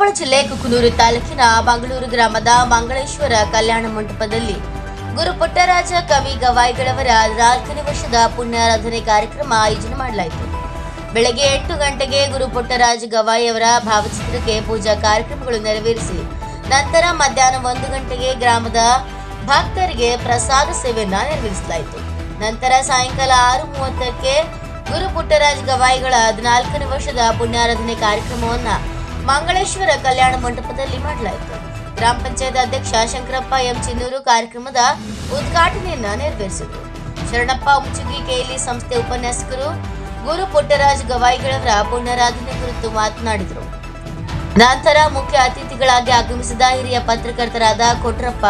ಕೊಪ್ಪಳ ಜಿಲ್ಲೆ ಕುಕನೂರು ತಾಲೂಕಿನ ಮಂಗಳೂರು ಗ್ರಾಮದ ಮಂಗಳೇಶ್ವರ ಕಲ್ಯಾಣ ಮಂಟಪದಲ್ಲಿ ಗುರು ಪುಟ್ಟರಾಜ ಕವಿ ಗವಾಯಿಗಳವರ ನಾಲ್ಕನೇ ವರ್ಷದ ಪುಣ್ಯಾರಾಧನೆ ಕಾರ್ಯಕ್ರಮ ಆಯೋಜನೆ ಮಾಡಲಾಯಿತು. ಬೆಳಗ್ಗೆ ಎಂಟು ಗಂಟೆಗೆ ಗುರು ಪುಟ್ಟರಾಜ ಗವಾಯಿಯವರ ಭಾವಚಿತ್ರಕ್ಕೆ ಪೂಜಾ ಕಾರ್ಯಕ್ರಮಗಳು ನೆರವೇರಿಸಿ, ನಂತರ ಮಧ್ಯಾಹ್ನ ಒಂದು ಗಂಟೆಗೆ ಗ್ರಾಮದ ಭಕ್ತರಿಗೆ ಪ್ರಸಾದ ಸೇವೆಯನ್ನು ನೆರವೇರಿಸಲಾಯಿತು. ನಂತರ ಸಾಯಂಕಾಲ ಆರು ಮೂವತ್ತಕ್ಕೆ ಗುರು ಪುಟ್ಟರಾಜ್ ಗವಾಯಿಗಳ ಹದಿನಾಲ್ಕನೇ ವರ್ಷದ ಪುಣ್ಯಾರಾಧನೆ ಕಾರ್ಯಕ್ರಮವನ್ನ ಮಂಗಳೇಶ್ವರ ಕಲ್ಯಾಣ ಮಂಟಪದಲ್ಲಿ ಮಾಡಲಾಯಿತು. ಗ್ರಾಮ ಪಂಚಾಯತ್ ಅಧ್ಯಕ್ಷ ಶಂಕರಪ್ಪ ಎಂ ಚಿನ್ನೂರು ಕಾರ್ಯಕ್ರಮದ ಉದ್ಘಾಟನೆಯನ್ನ ನೆರವೇರಿಸಿದರು. ಶರಣಪ್ಪ ಉಮಚುಗಿ ಕೇಲಿ ಸಂಸ್ಥೆ ಉಪನ್ಯಾಸಕರು, ಗುರು ಪುಟ್ಟರಾಜ್ ಗವಾಯಿಗಳವರ ಪುಣ್ಯರಾಧನೆ ಕುರಿತು ಮಾತನಾಡಿದರು. ನಂತರ ಮುಖ್ಯ ಅತಿಥಿಗಳಾಗಿ ಆಗಮಿಸಿದ ಹಿರಿಯ ಪತ್ರಕರ್ತರಾದ ಕೊಟ್ರಪ್ಪ,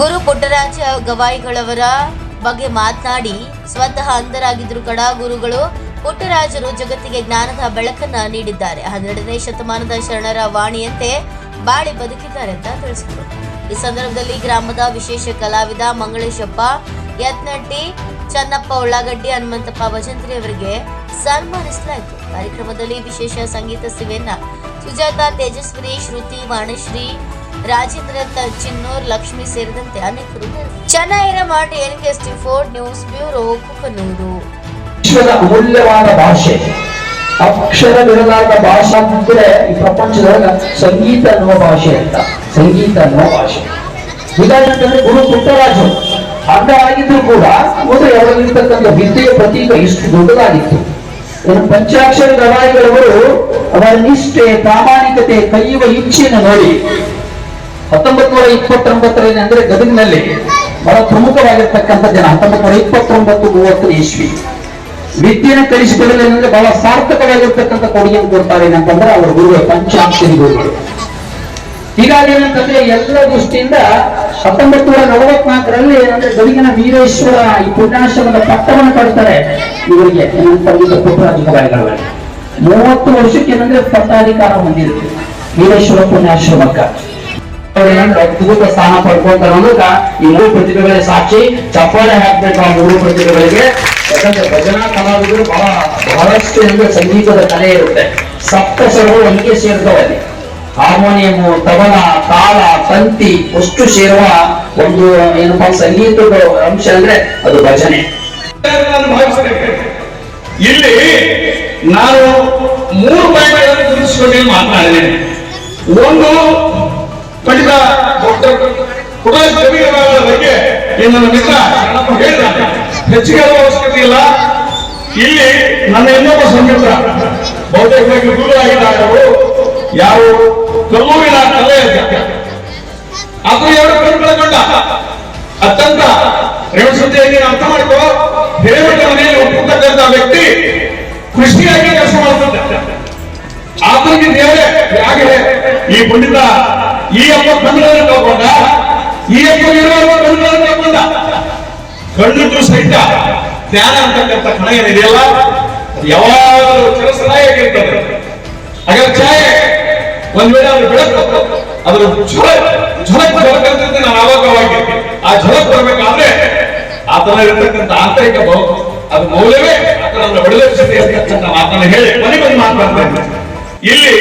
ಗುರು ಪುಟ್ಟರಾಜ ಗವಾಯಿಗಳವರ ಬಗ್ಗೆ ಮಾತನಾಡಿ, ಸ್ವತಃ ಅಂಧರಾಗಿದ್ರು ಕಡ ಗುರುಗಳು ಪುಟ್ಟರಾಜರು ಜಗತ್ತಿಗೆ ಜ್ಞಾನದ ಬೆಳಕನ್ನ ನೀಡಿದ್ದಾರೆ. ಹನ್ನೆರಡನೇ ಶತಮಾನದ ಶರಣರ ವಾಣಿಯಂತೆ ಬಾಳಿ ಬದುಕಿದ್ದಾರೆ ಅಂತ ತಿಳಿಸಿದರು. ಈ ಸಂದರ್ಭದಲ್ಲಿ ಗ್ರಾಮದ ವಿಶೇಷ ಕಲಾವಿದ ಮಂಗಳೇಶಪ್ಪ, ಯತ್ನಟ್ಟಿ, ಚನ್ನಪ್ಪ ಉಳ್ಳಾಗಡ್ಡಿ, ಹನುಮಂತಪ್ಪ ಭಜಂತ್ರಿ ಅವರಿಗೆ ಸನ್ಮಾನಿಸಲಾಯಿತು. ಕಾರ್ಯಕ್ರಮದಲ್ಲಿ ವಿಶೇಷ ಸಂಗೀತ ಸೇವೆಯನ್ನ ಸುಜಾತ, ತೇಜಸ್ವಿನಿ, ಶ್ರುತಿ, ವಾಣಿಶ್ರೀ ರಾಜೇಂದ್ರ ಚಿನ್ನೂರ್, ಲಕ್ಷ್ಮಿ ಸೇರಿದಂತೆ ಅನೇಕರು ಮಾಟ ಎನ್ಕೆಸ್ಟಿ ಫೋರ್ ನ್ಯೂಸ್ ಬ್ಯೂರೋ, ಕುಕನೂರು. ವಿಶ್ವದ ಅಮೂಲ್ಯವಾದ ಭಾಷೆ. ಅಕ್ಷರವಿರಲಾದ ಭಾಷೆ ಅಂದ್ರೆ ಈ ಪ್ರಪಂಚದಾಗ ಸಂಗೀತ ಅನ್ನುವ ಭಾಷೆ ಅಂತ. ಸಂಗೀತ ಅನ್ನುವ ಭಾಷೆ. ಉದಾಹರಣೆ ಗುರು ಪುಟ್ಟರಾಜು. ಅಂಧ ಆಗಿದ್ರು ಕೂಡ ಮೊದಲು ಅವರಲ್ಲಿರ್ತಕ್ಕಂಥ ವಿದ್ಯೆಯ ಪ್ರತೀಕ ಇಷ್ಟು ದೊಡ್ಡದಾಗಿತ್ತು. ಇನ್ನು ಪಂಚಾಕ್ಷರ ಗವಾಯಿಗಳವರು ಅವರ ನಿಷ್ಠೆ, ಪ್ರಾಮಾಣಿಕತೆ, ಕೈಯುವ ಇಚ್ಛೆಯನ್ನು ನೋಡಿ ಹತ್ತೊಂಬತ್ ನೂರ ಇಪ್ಪತ್ತೊಂಬತ್ತರಲ್ಲಿ ಅಂದ್ರೆ ಗದಗಿನಲ್ಲಿ ಬಹಳ ಪ್ರಮುಖವಾಗಿರ್ತಕ್ಕಂಥ ಜನ ಹತ್ತೊಂಬತ್ ನೂರ ಇಪ್ಪತ್ತೊಂಬತ್ತು ಮೂವತ್ತನೇ ಇಸ್ವಿ. ವಿದ್ಯೆಯನ್ನು ಕಲಿಸಿಕೊಳ್ಳಲು ಏನಂದ್ರೆ ಬಹಳ ಸಾರ್ಥಕವಾಗಿರ್ತಕ್ಕಂಥ ಕೊಡುಗೆಯನ್ನು ಕೊಡ್ತಾರೆ ಏನಂತಂದ್ರೆ ಅವರ ಗುರುಗಳು ಪಂಚಾಕ್ಷರಿ ಗುರುಗಳು. ಹೀಗಾಗಿ ಏನಂತಂದ್ರೆ ಎಲ್ಲ ದೃಷ್ಟಿಯಿಂದ ಹತ್ತೊಂಬತ್ತು ನೂರ ನಲವತ್ನಾಲ್ಕರಲ್ಲಿ ಏನಂದ್ರೆ ಗದಗಿನ ವೀರೇಶ್ವರ ಈ ಪುಣ್ಯಾಶ್ರಮದ ಪಟ್ಟವನ್ನು ಕೊಡ್ತಾರೆ ಇವರಿಗೆ, ಏನಂತ ಗವಾಯಿಗಳವರಿಗೆ ಮೂವತ್ತು ವರ್ಷಕ್ಕೆ ಏನಂದ್ರೆ ಪಟ್ಟಾಧಿಕಾರ ಹೊಂದಿರುತ್ತೆ ವೀರೇಶ್ವರ ಪುಣ್ಯಾಶ್ರಮಕ್ಕ. ಅದ್ಭುತ ಸ್ಥಾನ ಪಡ್ಕೊಂತಾರೆ ಅನ್ನೋದಕ್ಕ ಈ ಮೂರು ಪ್ರತಿಭೆಗಳೇ ಸಾಕ್ಷಿ. ಚಪ್ಪಾಳೆ ಹಾಕ್ಬೇಕು ಆ ಮೂರು ಪ್ರತಿಭೆಗಳಿಗೆ. ಯಾಕಂದ್ರೆ ಭಜನಾ ಕಲಾವಿದರು ಬಹಳ, ಬಹಳಷ್ಟು ಅಂದ್ರೆ ಸಂಗೀತದ ಕಲೆ ಇರುತ್ತೆ. ಸಪ್ತ ಸ್ವರಗಳು ಒಂದಿಗೆ ಸೇರ್ತವಲ್ಲಿ ಹಾರ್ಮೋನಿಯಂ ತಬಲ, ತಾಳ, ತಂತಿ, ಅಷ್ಟು ಸೇರುವ ಒಂದು, ಏನಪ್ಪ, ಸಂಗೀತದ ಅಂಶ ಅಂದ್ರೆ ಅದು ಭಜನೆ. ಇಲ್ಲಿ ನಾನು ಮೂರು ಬಾಯಿಗಳನ್ನು ಗುರುತಿಸಿಕೊಂಡು ಮಾತನಾಡಿದ್ದೇನೆ ಒಂದು ಪಂಡಿತ ಡಾಕ್ಟರ್ ಕುಮಾರ್ ಕವಿಗಳ ಬಗ್ಗೆ ನನ್ನ ಮಿತ್ರ ಹೇಳಿದ್ದಾನೆ ಹೆಚ್ಚಿಗೆ ಅವಶ್ಯಕತೆ ಇಲ್ಲ. ಇಲ್ಲಿ ನನ್ನ ಇನ್ನೊಬ್ಬ ಸಂಮಿತ್ರ ಬಹುತೇಕವಾಗಿ ಗುರು ಆಗಿದ್ದಾರೆ ಯಾರು ಕಲ್ಲೂರಿನ ಕಲೆ ಅದು ಎರಡು ಕಣ್ಣುಗಳ ಗಂಡ? ಅತ್ಯಂತ ರೇವಸತೆಯಾಗಿ ಅರ್ಥ ಮಾಡ್ಕೋ. ದೇವರ ಮನೆಯಲ್ಲಿ ಹುಟ್ಟತಕ್ಕಂತ ವ್ಯಕ್ತಿ ಕೃಷಿಯಾಗಿ ಕೆಲಸ ಮಾಡ್ತಿದ್ದ ಆತನಿಗೆ ದೇವರೇ ಹಾಗೆ ಈ ಪಂಡಿತ ಈ ಅಪ್ಪ ಕಣ್ಣುಗಳನ್ನು ತಗೊಂಡ? ಈ ಅಪ್ಪ ಇರುವ ಕಣ್ಣುಗಳನ್ನು ತಗೊಂಡ ಕಣ್ಣಿಟ್ಟು ಸಹಿತ ಜ್ಞಾನ ಅಂತಕ್ಕಂಥ ಕಣ ಏನಿದೆಯಲ್ಲ ಯಾವಾಗಲೂ ಕೆಲಸದಾಗಿರ್ತದೆ ಹಾಗಾದ್ರೆ ಛಾಯೆ, ಒಂದ್ ವೇಳೆ ಅವ್ರು ಬೆಳಕು, ಅದ್ರ ಝಲಕ್ ಝಲಕ್ ಬರಬೇಕಂತ ನಾನು ಆವಾಗವಾಗಿ ಆ ಝಲಕ್ ಬರಬೇಕಾದ್ರೆ ಆತನ ಇರತಕ್ಕಂಥ ಆಂತರಿಕ ಭಾವ ಅದು ಮೌಲ್ಯವೇ ಆತನ ಒಳ್ಳೆ ಮಾತನ್ನು ಹೇಳಿ, ಮನೆ ಬಂದು ಮಾತನಾಡ್ತೇನೆ ಇಲ್ಲಿ